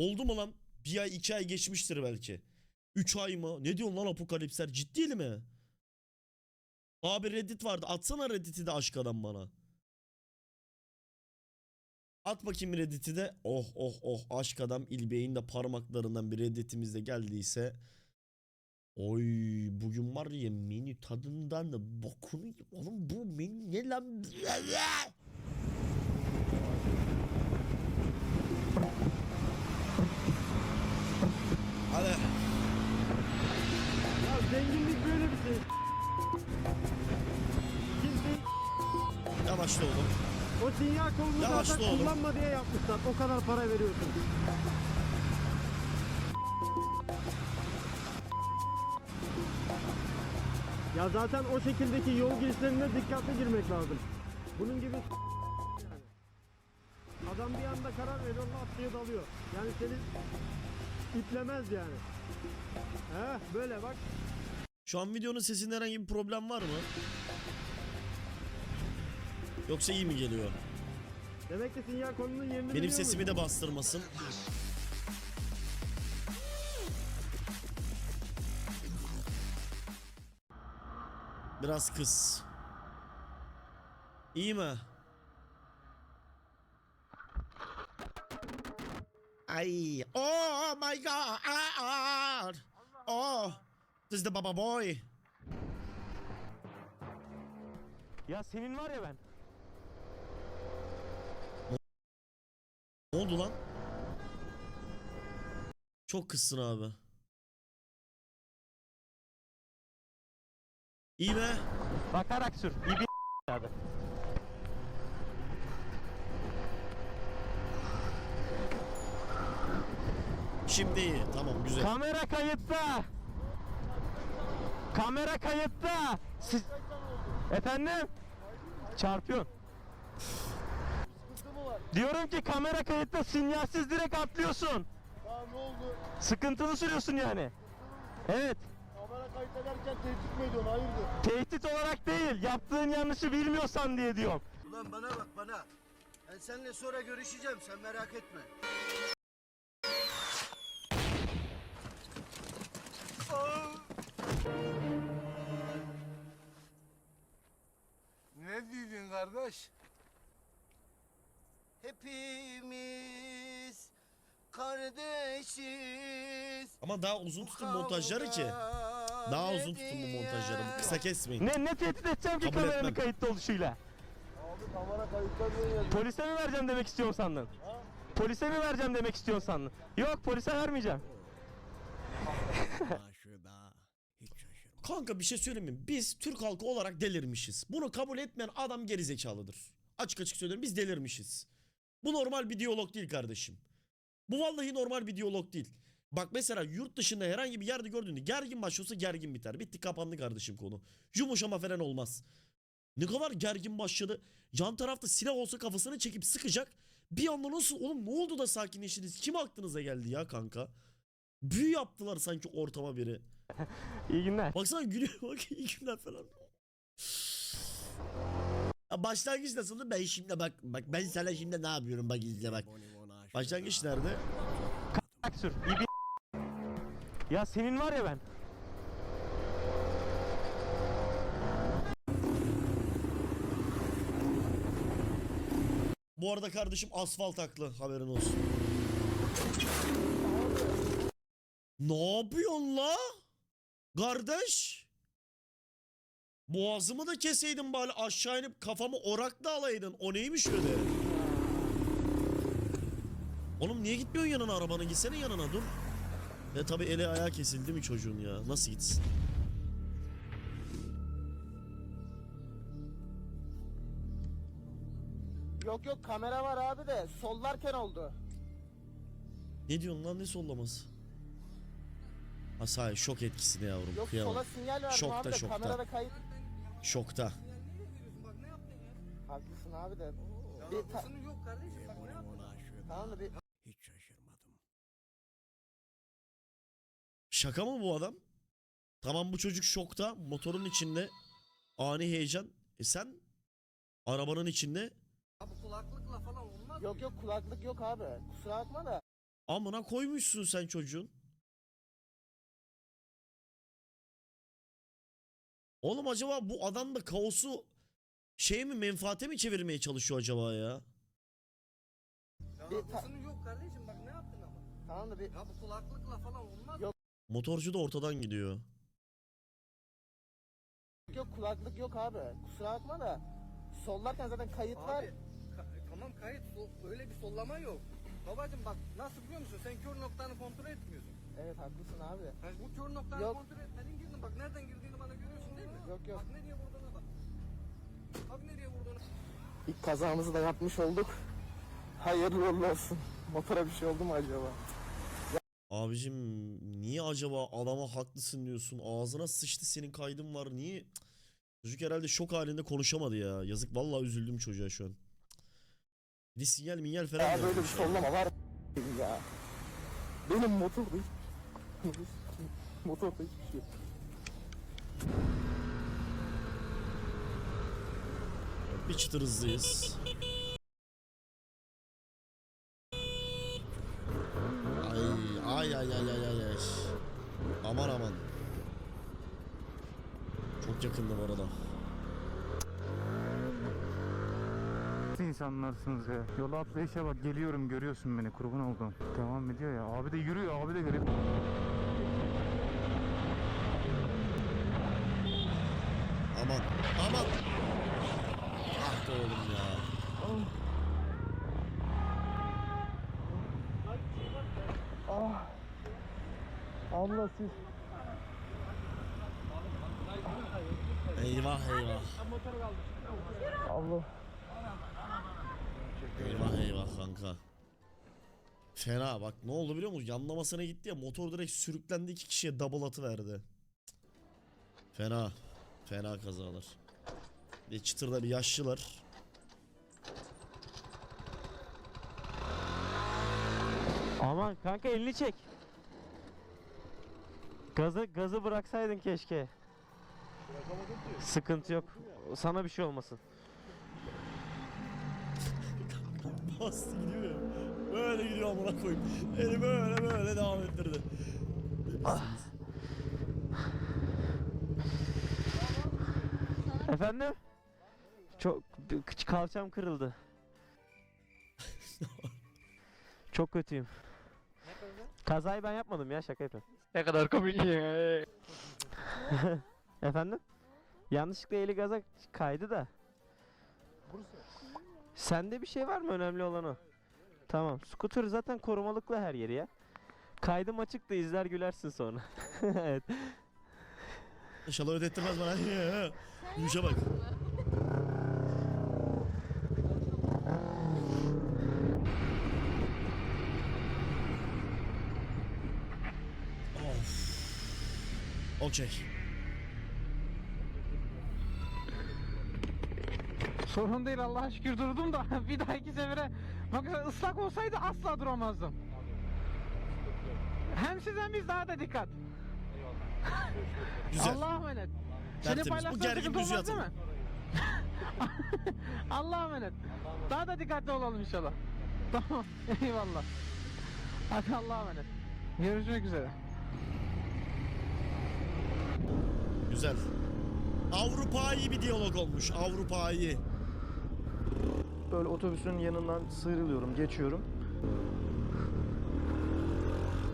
Oldu mu lan? Bir ay iki ay geçmiştir belki. Üç ay mı? Ne diyorsun lan apokalipsler? Ciddi mi? Abi Reddit vardı. Atsana Reddit'i de aşk adam bana. At bakayım Reddit'i de. Oh oh oh aşk adam İlbey'in de parmaklarından bir Reddit'imiz de geldiyse. Oy bugün var ya menü tadından da bokunu oğlum bu menü ne lan? Yavaşla oğlum. o sinyal kolunu Yavaşla zaten oğlum. kullanma diye yapmışlar. O kadar para veriyorsun. Ya zaten o şekildeki yol girişlerine dikkatli girmek lazım. Bunun gibi yani. Adam bir anda karar veriyor, diye dalıyor. Yani seni iplemez yani. He böyle bak. Şu an videonun sesinde herhangi bir problem var mı? Yoksa iyi mi geliyor? Demek ki sinyal konunun yerini Benim biliyormuş. sesimi de bastırmasın. Biraz kız. İyi mi? Ay. Oh my god. Oh. This is the baba boy. Ya senin var ya ben. Oldu lan? Çok kızsın abi. İyi mi? Bakarak sür. İyi bir abi. Şimdi iyi. Tamam güzel. Kamera kayıtta. Kamera kayıtta. Siz... Efendim? Çarpıyorsun. Diyorum ki kamera kayıtta sinyalsiz direkt atlıyorsun. Tamam ne oldu? Sıkıntılı sürüyorsun yani. Evet. Kamera kayıt ederken tehdit mi ediyorsun? Hayırdır? Tehdit olarak değil. Yaptığın yanlışı bilmiyorsan diye diyorum. Ulan bana bak bana. Ben seninle sonra görüşeceğim sen merak etme. Ne dedin kardeş? Hepimiz kardeşiz. Ama daha uzun tutun montajları ki. Daha uzun tutun bu montajları. Bu Kısa kesmeyin. Ne ne tehdit edeceğim ki Kabul kameranın etmem. kayıtta oluşuyla? Abi kamera yazıyor. Polise mi vereceğim demek istiyorsun sandın? Polise mi vereceğim demek istiyorsun sandın? Yok polise vermeyeceğim. Kanka bir şey söyleyeyim mi? Biz Türk halkı olarak delirmişiz. Bunu kabul etmeyen adam gerizekalıdır. Açık açık söylüyorum biz delirmişiz. Bu normal bir diyalog değil kardeşim. Bu vallahi normal bir diyalog değil. Bak mesela yurt dışında herhangi bir yerde gördüğünde gergin başlıyorsa gergin biter. Bitti kapandı kardeşim konu. Yumuşama falan olmaz. Ne kadar gergin başladı. Yan tarafta silah olsa kafasını çekip sıkacak. Bir anda nasıl oğlum ne oldu da sakinleştiniz? Kim aklınıza geldi ya kanka? Büyü yaptılar sanki ortama biri. İyi günler. Baksana gülüyor bak iyi günler falan. Başlangıç nasıldı? Ben şimdi bak bak ben sana şimdi ne yapıyorum bak izle bak. Başlangıç nerede? Bak sür. İyi bir... Ya senin var ya ben. Bu arada kardeşim asfalt haklı haberin olsun. Ne yapıyorsun la? Kardeş. Boğazımı da keseydin bari aşağı inip kafamı orakla alaydın. O neymiş öyle? Oğlum niye gitmiyorsun yanına arabanın? Gitsene yanına dur. Ya tabi eli ayağı kesildi mi çocuğun ya? Nasıl gitsin? Yok yok kamera var abi de sollarken oldu. Ne diyorsun lan ne sollaması? Ha sahi şok etkisinde yavrum. Yok kıyamam. sola sinyal verdim Şokta, abi de şokta. kamerada kayıt. Şokta. Haklısın abi de. Bir ta- Tamam da bir Şaka mı bu adam? Tamam bu çocuk şokta. Motorun içinde. Ani heyecan. E sen? Arabanın içinde. Yok yok kulaklık yok abi. Kusura bakma da. Amına koymuşsun sen çocuğun. Oğlum acaba bu adam da kaosu şey mi menfaate mi çevirmeye çalışıyor acaba ya? Haklısın yok kardeşim bak ne yaptın ama. Tamam da bir Ya bu kulaklıkla falan olmaz. Yok. Motorcu da ortadan gidiyor. yok kulaklık yok abi. Kusura bakma da. Sollarken zaten kayıt var. Abi ka- tamam kayıt öyle bir sollama yok. Babacım bak nasıl biliyor musun sen kör noktanı kontrol etmiyorsun. Evet haklısın abi. Yani bu kör noktanı Yok. kontrol etmedin girdin bak nereden girdiğini bana görüyorsun değil mi? Yok, yok. Bak nereye vurduğuna bak. Bak nereye vurduğunu. İlk kazamızı da yapmış olduk. Hayırlı uğurlu olsun. Motora bir şey oldu mu acaba? Abicim niye acaba adama haklısın diyorsun? Ağzına sıçtı senin kaydın var. Niye? Çocuk herhalde şok halinde konuşamadı ya. Yazık vallahi üzüldüm çocuğa şu an. Bir de sinyal minyal falan Ya böyle bir vermiş ya. sollama var ya. Benim motorda hiç... motorda hiçbir şey yok. Bir çıtır hızlıyız. Ay ay ay ay ay ay ay. Aman aman. Çok yakındı bu arada. Nasıl insanlarsınız ya? Yola atlayışa bak geliyorum görüyorsun beni kurban oldum. Devam ediyor ya. Abi de yürüyor abi de garip. Aman aman. Ah be oğlum ya. Allah siz... Eyvah eyvah. Allah. Eyvah eyvah kanka. Fena bak ne oldu biliyor musun? Yanlamasına gitti ya motor direkt sürüklendi iki kişiye double atı verdi. Fena. Fena kazalar. Bir de çıtırda bir yaşlılar. Aman kanka elini çek. Gazı gazı bıraksaydın keşke. Sıkıntı yok. Sana bir şey olmasın. Bastı gidiyor ya. Böyle gidiyor amına koyayım. Eli böyle böyle devam ettirdi. Efendim? Çok kıç- kalçam kırıldı. Çok kötüyüm. Kazayı ben yapmadım ya şaka yapıyorum. Ne kadar komik Efendim? Yanlışlıkla eli gaza kaydı da. Sende bir şey var mı önemli olan o? Tamam. Scooter zaten korumalıklı her yeri ya. Kaydım açık da izler gülersin sonra. evet. İnşallah ödettirmez bana. Yuşa bak. Of. Sorun değil Allah'a şükür durdum da bir dahaki sefere bak ıslak olsaydı asla duramazdım. Hem siz hem biz daha da dikkat. Güzel. Allah'a emanet. Seni Tertemiz. Bu paylaşsan gergin sıkıntı düzü olmaz değil mi? yatalım. Allah'a emanet. Daha da dikkatli olalım inşallah. Tamam. Eyvallah. Hadi Allah'a emanet. Görüşmek üzere. Güzel. Avrupa'yı bir diyalog olmuş. Avrupa'yı. Böyle otobüsün yanından sıyrılıyorum, geçiyorum.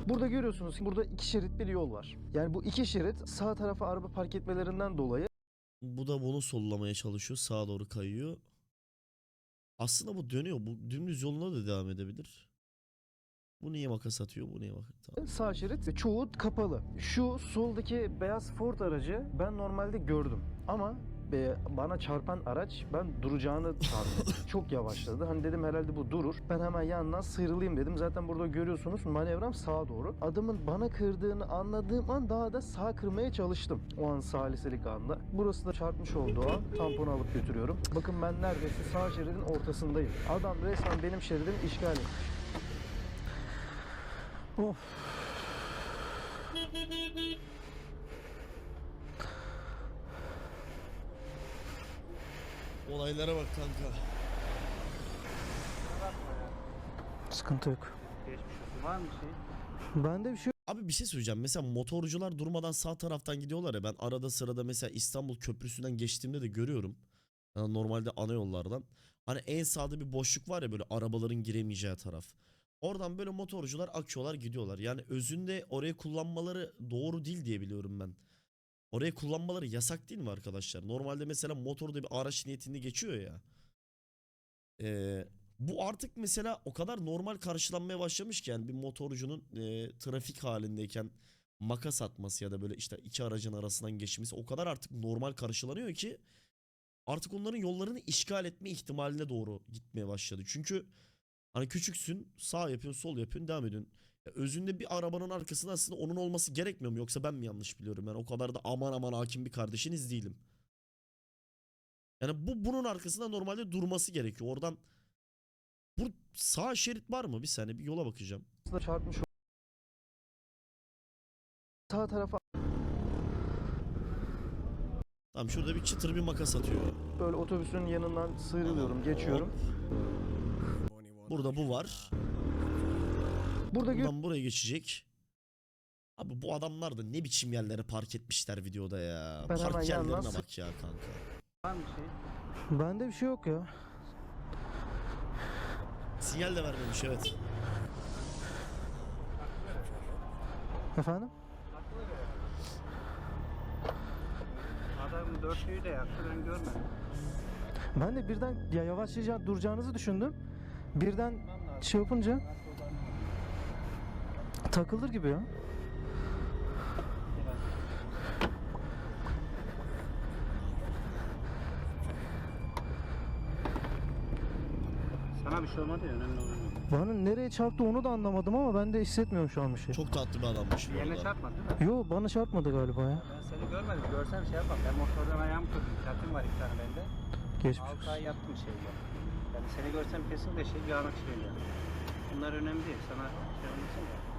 Burada görüyorsunuz burada iki şerit bir yol var. Yani bu iki şerit sağ tarafa araba park etmelerinden dolayı Bu da bunu sollamaya çalışıyor. Sağa doğru kayıyor. Aslında bu dönüyor. Bu dümdüz yoluna da devam edebilir. Bu niye makas atıyor? Bu niye makas Tamam. sağ şerit çoğu kapalı. Şu soldaki beyaz Ford aracı ben normalde gördüm. Ama e, bana çarpan araç ben duracağını sandım. Çok yavaşladı. Hani dedim herhalde bu durur. Ben hemen yandan sıyrılayım dedim. Zaten burada görüyorsunuz manevram sağa doğru. Adamın bana kırdığını anladığım an daha da sağ kırmaya çalıştım. O an saliselik anda. Burası da çarpmış olduğu an tamponu alıp götürüyorum. Bakın ben neredeyse sağ şeridin ortasındayım. Adam resmen benim şeridimi işgal etmiş. Of. Olaylara bak kanka. Sıkıntı yok. Var mı şey? Bende bir şey Abi bir şey söyleyeceğim. Mesela motorcular durmadan sağ taraftan gidiyorlar ya. Ben arada sırada mesela İstanbul Köprüsü'nden geçtiğimde de görüyorum. Yani normalde ana yollardan. Hani en sağda bir boşluk var ya böyle arabaların giremeyeceği taraf. Oradan böyle motorcular akıyorlar gidiyorlar. Yani özünde orayı kullanmaları doğru değil diye biliyorum ben. Orayı kullanmaları yasak değil mi arkadaşlar? Normalde mesela motorda bir araç niyetinde geçiyor ya. Ee, bu artık mesela o kadar normal karşılanmaya başlamış ki yani bir motorcunun e, trafik halindeyken makas atması ya da böyle işte iki aracın arasından geçmesi o kadar artık normal karşılanıyor ki artık onların yollarını işgal etme ihtimaline doğru gitmeye başladı. Çünkü hani küçüksün sağ yapıyorsun sol yapıyorsun devam ediyorsun. Ya özünde bir arabanın arkasında aslında onun olması gerekmiyor mu yoksa ben mi yanlış biliyorum yani o kadar da aman aman hakim bir kardeşiniz değilim. Yani bu bunun arkasında normalde durması gerekiyor. Oradan bu sağ şerit var mı? Bir saniye bir yola bakacağım. çarpmış sağ tarafa Tamam şurada bir çıtır bir makas atıyor. böyle otobüsün yanından sıyrılıyorum, geçiyorum. Burada bu var. Burada Buradan buraya geçecek. Abi bu adamlar da ne biçim yerlere park etmişler videoda ya. Ben hemen park yerlerine sı- bak ya kanka. Var mı şey? bende bir şey yok ya. Sinyal de vermemiş evet. Efendim? Adam dörtlüyü de yaktı ben görmedim. Ben de birden ya yavaşlayacağını duracağınızı düşündüm. Birden şey yapınca takılır gibi ya. Sana bir şey olmadı ya önemli olan. Bana nereye çarptı onu da anlamadım ama ben de hissetmiyorum şu an bir şey. Çok tatlı bir adammış bu Yerine arada. çarpmadı değil mi? Yo bana çarpmadı galiba ya. Ben seni görmedim. Görsem şey yapmam. Ben motordan ayağımı kırdım. Çarpım var iki tane bende. Geçmiş 6 olsun. ay yattım şeyde. Yani seni görsem kesin de şey yağına çileyle. Bunlar önemli değil. Sana şey olmasın da.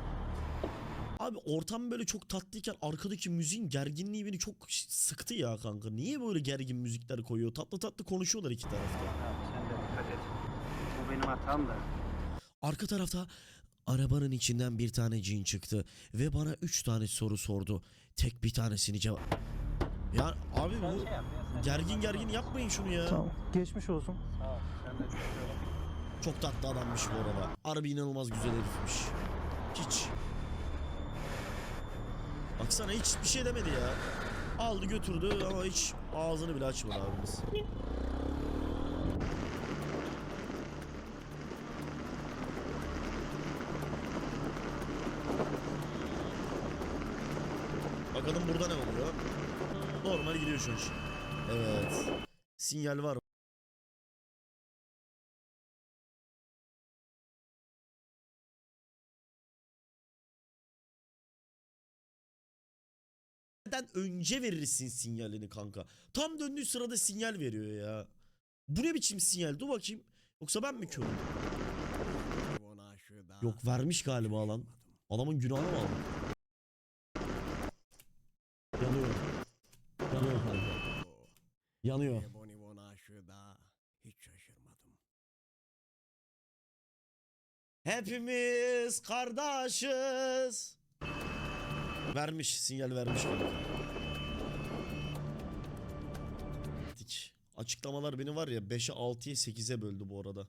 Abi ortam böyle çok tatlıyken arkadaki müziğin gerginliği beni çok sıktı ya kanka. Niye böyle gergin müzikler koyuyor? Tatlı tatlı konuşuyorlar iki tarafta. Abi sen de dikkat et. Bu benim hatam da. Arka tarafta arabanın içinden bir tane cin çıktı ve bana üç tane soru sordu. Tek bir tanesini cevap... Ya abi bu şey yap ya. Sen gergin gergin yapmayın şunu ya. Tamam. Geçmiş olsun. Sağ ol. Sen de çok öyle. Çok tatlı adammış bu arada. Harbi inanılmaz güzel herifmiş. Hiç. Baksana hiç bir şey demedi ya. Aldı götürdü ama hiç ağzını bile açmadı abimiz. Bakalım burada ne oluyor? Normal gidiyor şu an. Evet. Sinyal var. Neden önce verirsin sinyalini kanka? Tam döndüğü sırada sinyal veriyor ya. Bu ne biçim sinyal? Dur bakayım. Yoksa ben mi körüm? Yok vermiş galiba lan. Adamın günahı mı aldı? Yanıyor. Yanıyor kanka. Yanıyor. Hepimiz kardeşiz. Vermiş, sinyal vermiş. Açıklamalar beni var ya 5'e 6'ya 8'e böldü bu arada.